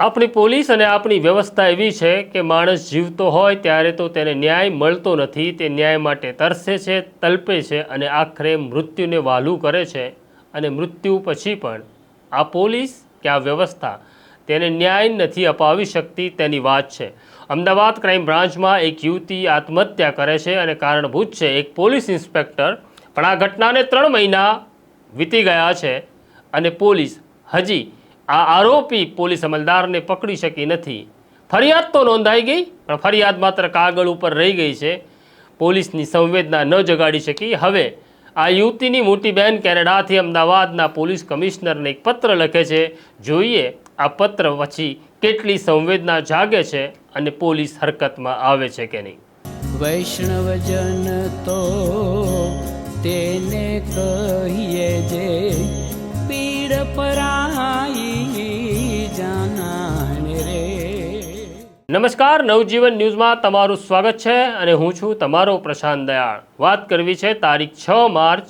આપણી પોલીસ અને આપણી વ્યવસ્થા એવી છે કે માણસ જીવતો હોય ત્યારે તો તેને ન્યાય મળતો નથી. તે ન્યાય માટે તરસે છે, તલપે છે અને આખરે મૃત્યુને વહાલું કરે છે અને મૃત્યુ પછી પણ આ પોલીસ કે આ વ્યવસ્થા તેને ન્યાય નથી અપાવી શકતી તેની વાત છે. અમદાવાદ ક્રાઇમ બ્રાન્ચમાં એક યુવતી આત્મહત્યા કરે છે અને કારણભૂત છે, એક પોલીસ ઇન્સ્પેક્ટર પણ આ ઘટનાને ત્રણ મહિના વીતી ગયા છે અને પોલીસ હજી આ આરોપી પોલીસ અમલદારને પકડી શકી નથી. ફરિયાદ તો નોંધાઈ ગઈ, પણ ફરિયાદ માત્ર કાગળ ઉપર રહી ગઈ છે. પોલીસની સંવેદના ન જગાડી શકી. હવે આ યુવતીની મોટી બહેન કેનેડાથી અમદાવાદના પોલીસ કમિશનરને એક પત્ર લખે છે. જોઈએ આ પત્ર પછી કેટલી સંવેદના જાગે છે અને પોલીસ હરકતમાં આવે છે કે નહીં. વૈષ્ણવજન તો તેને કહીએ જે પીડ પરાઈ જાનાને રે. નમસ્કાર, નવજીવન ન્યૂઝમાં તમારું સ્વાગત છે અને હું છું તમારો પ્રશાંત દયાળ. વાત કરવી છે તારીખ છ માર્ચ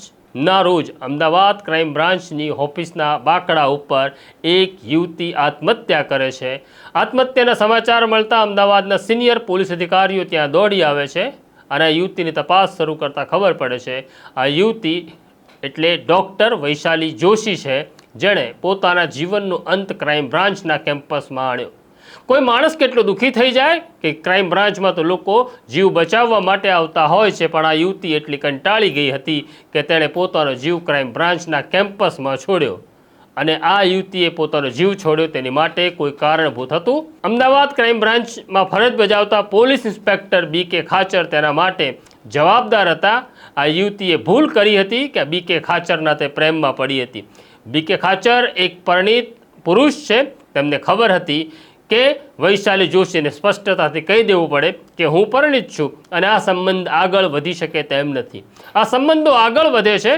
ના રોજ અમદાવાદ ક્રાઇમ બ્રાન્ચની ઓફિસના બાકડા ઉપર એક યુવતી આત્મહત્યા કરે છે. આત્મહત્યાના સમાચાર મળતા અમદાવાદના સિનિયર પોલીસ અધિકારીઓ ત્યાં દોડી આવે છે અને આ યુવતીની તપાસ શરૂ કરતાં ખબર પડે છે. આ યુવતી એટલે ડૉક્ટર વૈશાલી જોશી છે, જેણે પોતાના જીવનનો અંત ક્રાઇમ બ્રાન્ચના કેમ્પસમાં આણ્યો. કોઈ માણસ કેટલો દુઃખી થઈ જાય કે ક્રાઇમ બ્રાન્ચમાં તો લોકો જીવ બચાવવા માટે આવતા હોય છે, પણ આ યુવતી એટલી કંટાળી ગઈ હતી કે તેણે પોતાનો જીવ ક્રાઇમ બ્રાન્ચના કેમ્પસમાં છોડ્યો. અને આ યુવતીએ પોતાનો જીવ છોડ્યો, તેની માટે કોઈ કારણભૂત હતું? અમદાવાદ ક્રાઇમ બ્રાન્ચમાં ફરજ બજાવતા પોલીસ ઇન્સ્પેક્ટર બી કે ખાચર તેના માટે જવાબદાર હતા. આ યુવતીએ ભૂલ કરી હતી કે બી કે ખાચરના તે પ્રેમમાં પડી હતી. બી કે ખાચર એક પરિણીત પુરુષ છે. તેમને ખબર હતી કે વૈશાલી જોશીને સ્પષ્ટતાથી કહી દેવું પડે કે હું પરિણિત છું અને આ સંબંધ આગળ વધી શકે તેમ નથી. આ સંબંધો આગળ વધે છે.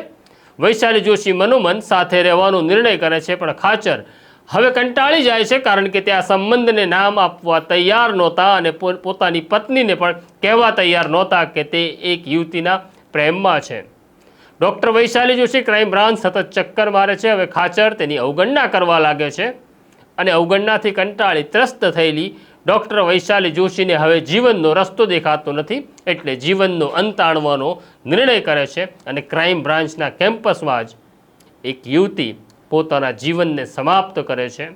વૈશાલી જોશી મનોમન સાથે રહેવાનો નિર્ણય કરે છે, પણ ખાચર હવે કંટાળી જાય છે કારણ કે તે આ સંબંધને નામ આપવા તૈયાર નહોતા અને પોતાની પત્નીને પણ કહેવા તૈયાર નહોતા કે તે એક યુવતીના પ્રેમમાં છે. Doctor Vaishali Joshi crime branch સતત ચક્કર મારે છે, હવે ખાચર તેની અવગણના કરવા લાગે છે અને અવગણનાથી કંટાળી ત્રસ્ત થયેલી ડૉક્ટર વૈશાલી જોશીને હવે જીવનનો રસ્તો દેખાતો નથી એટલે જીવનનો અંત આણવાનો નિર્ણય કરે છે અને ક્રાઇમ બ્રાન્ચના કેમ્પસમાં જ એક યુવતી પોતાના જીવનને સમાપ્ત કરે છે.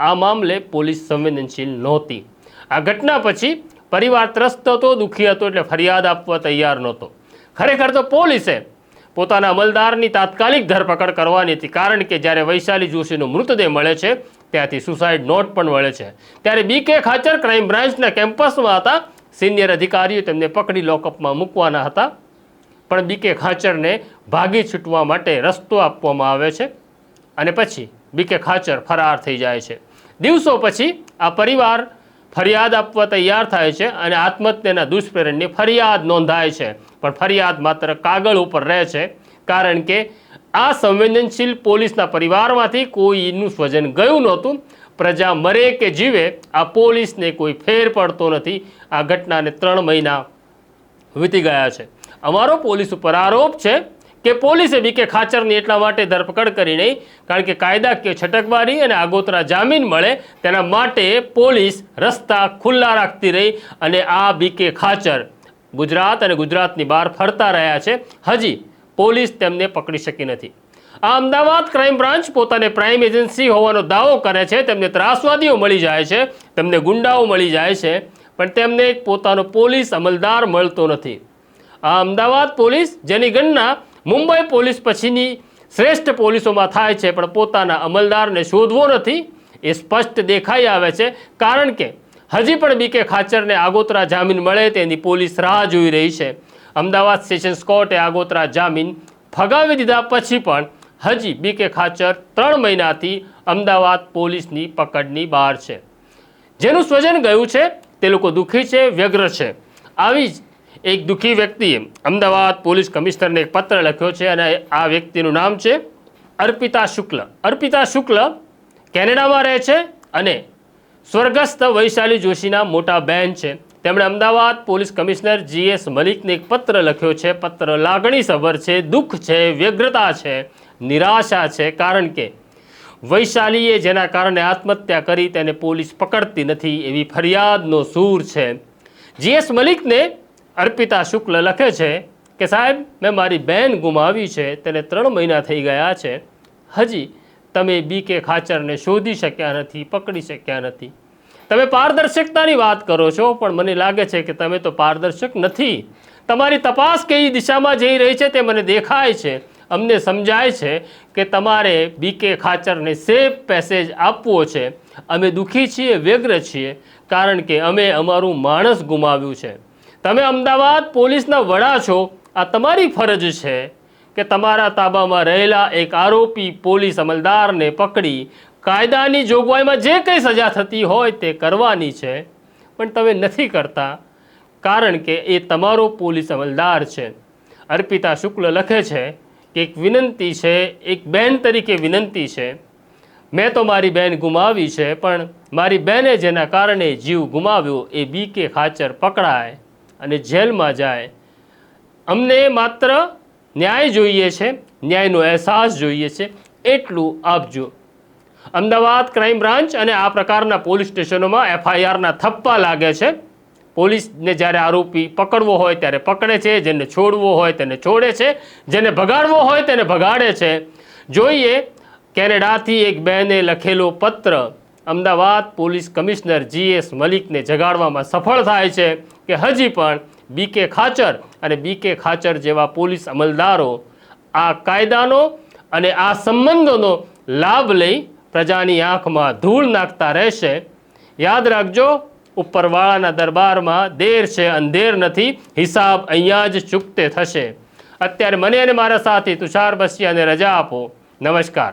આ મામલે પોલીસ સંવેદનશીલ નહોતી. આ ઘટના પછી પરિવાર ત્રસ્ત હતો, દુઃખી હતો એટલે ફરિયાદ આપવા તૈયાર નહોતો. ખરેખર તો પોલીસે પોતાના અમલદારની તાત્કાલિક ધરપકડ કરવાની હતી. કારણ કે જ્યારે વૈશાલી જોશીનો મૃતદેહ મળે છે, ત્યાંથી સુસાઇડ નોટ પણ મળે છે. ત્યારે બી કે ખાચર ક્રાઇમ બ્રાન્ચના કેમ્પસમાં હતા. સિનિયર અધિકારીઓ તેમને પકડી લોકઅપમાં મૂકવાના હતા. પણ બીકે ખાચરને ભાગી છૂટવા માટે રસ્તો આપવામાં આવે છે. અને પછી બીકે ખાચર ફરાર થઈ જાય છે. દિવસો પછી આ પરિવાર ફરિયાદ આપવા તૈયાર થાય છે અને આત્મહત્યાના દુષ્પ્રેરણની ફરિયાદ નોંધાય છે. પણ ફરિયાદ માત્ર કાગળ ઉપર રહે છે, કારણ કે આ સંવેદનશીલ પોલીસના પરિવારમાંથી કોઈનું સ્વજન ગયું નહોતું. પ્રજા મરે કે જીવે, આ પોલીસને કોઈ ફેર પડતો નથી. આ ઘટનાને ત્રણ મહિના વીતી ગયા છે. અમારો પોલીસ ઉપર આરોપ છે કે પોલીસે બી કે ખાચરની એટલા માટે ધરપકડ કરી નહીં, કારણ કે કાયદાકીય છટકબારી અને આગોતરા જામીન મળે તેના માટે પોલીસ રસ્તા ખુલ્લા રાખતી રહી અને આ બીકે ખાચર ગુજરાત અને ગુજરાતની બહાર ફરતા રહ્યા છે. હજી પોલીસ તેમને પકડી શકી નથી. આ અમદાવાદ ક્રાઇમ બ્રાન્ચ પોતાને પ્રાઇમ એજન્સી હોવાનો દાવો કરે છે. તેમને ત્રાસવાદીઓ મળી જાય છે. તેમને ગુંડાઓ મળી જાય છે. પણ તેમને પોતાનો પોલીસ અમલદાર મળતો નથી. આ અમદાવાદ પોલીસ જેની ગણના મુંબઈ પોલીસ પછીની શ્રેષ્ઠ પોલીસોમાં થાય છે, પણ પોતાના અમલદારને શોધવો નથી, એ સ્પષ્ટ દેખાઈ આવે છે. કારણ કે હજી પણ બીકે ખાચરને આગોતરા જામીન મળે તેની પોલીસ રાહ જોઈ રહી છે. અમદાવાદ સેશન્સ કોર્ટે આગોતરા જામીન ફગાવી દીધા પછી પણ હજી બીકે ખાચર ત્રણ મહિનાથી અમદાવાદ પોલીસની પકડની બહાર છે. જેનું સ્વજન ગયું છે, તે લોકો દુઃખી છે, વ્યગ્ર છે. આવી જ એક દુઃખી વ્યક્તિએ અમદાવાદ પોલીસ કમિશનરને એક પત્ર લખ્યો છે અને આ વ્યક્તિનું નામ છે અર્પિતા શુક્લ. અર્પિતા શુક્લ કેનેડામાં રહે છે અને સ્વર્ગસ્થ વૈશાલી જોશીના મોટા બહેન છે. તેમણે અમદાવાદ પોલીસ કમિશનર જીએસ મલિકને એક પત્ર લખ્યો છે. પત્ર લાગણીસભર છે, દુઃખ છે, વ્યગ્રતા છે, નિરાશા છે, કારણ કે વૈશાલીએ જેના કારણે આત્મહત્યા કરી તેને પોલીસ પકડતી નથી એવી ફરિયાદનો સૂર છે. જીએસ મલિકને અર્પિતા શુક્લ લખે છે કે, સાહેબ, મેં મારી બહેન ગુમાવી છે, તેને ત્રણ મહિના થઈ ગયા છે. હજી તમે બી કે ખાચરને શોધી શક્યા નથી, પકડી શક્યા નથી. તમે પારદર્શકતાની વાત કરો છો, પણ મને લાગે છે કે તમે તો પારદર્શક નથી. તમારી તપાસ કઈ દિશામાં જઈ રહી છે તે મને દેખાય છે. અમને સમજાય છે કે તમારે બી કે ખાચરને સેફ પેસેજ આપવો છે. અમે દુઃખી છીએ, વ્યગ્ર છીએ, કારણ કે અમે અમારું માણસ ગુમાવ્યું છે. તમે અમદાવાદ પોલીસના વડા છો. આ તમારી ફરજ છે કે તમારા તાબામાં રહેલા એક આરોપી પોલીસ અમલદારને પકડી કાયદાની જોગવાઈમાં જે કંઈ સજા થતી હોય તે કરવાની છે. પણ તમે નથી કરતા, કારણ કે એ તમારો પોલીસ અમલદાર છે. અર્પિતા શુક્લ લખે છે કે એક વિનંતી છે, એક બહેન તરીકે વિનંતી છે. મેં તો મારી બહેન ગુમાવી છે, પણ મારી બહેને જેના કારણે જીવ ગુમાવ્યો એ બી કે ખાચર પકડાય. અને જેલમાં જાય. અમને માત્ર ન્યાય જોઈએ છે, ન્યાયનો અહેસાસ જોઈએ છે, એટલું આપજો અમદાવાદ ક્રાઇમ બ્રાન્ચ અને આ પ્રકારના પોલીસ સ્ટેશનોમાં એફઆઈઆરના થપ્પા લાગે છે. પોલીસને જ્યારે આરોપી પકડવો હોય ત્યારે પકડે છે, જેને છોડવો હોય તેને છોડે છે, જેને ભગાડવો હોય તેને ભગાડે છે. જોઈએ કેનેડાથી એક બહેને લખેલો પત્ર અમદાવાદ પોલીસ કમિશનર જીએસ મલિકને જગાડવામાં સફળ થાય છે કે હજી પણ બીકે ખાચર અને બીકે ખાચર જેવા પોલીસ અમલદારો આ કાયદાનો અને આ સંબંધોનો લાભ લઈ પ્રજાની આંખમાં ધૂળ નાખતા રહેશે. યાદ રાખજો, ઉપરવાળાના દરબારમાં દેર છે, અંધેર નથી, હિસાબ અહીંયા જ ચૂકતે થશે. અત્યારે મને અને મારા સાથી તુષાર બસિયાને રજા આપો. નમસ્કાર.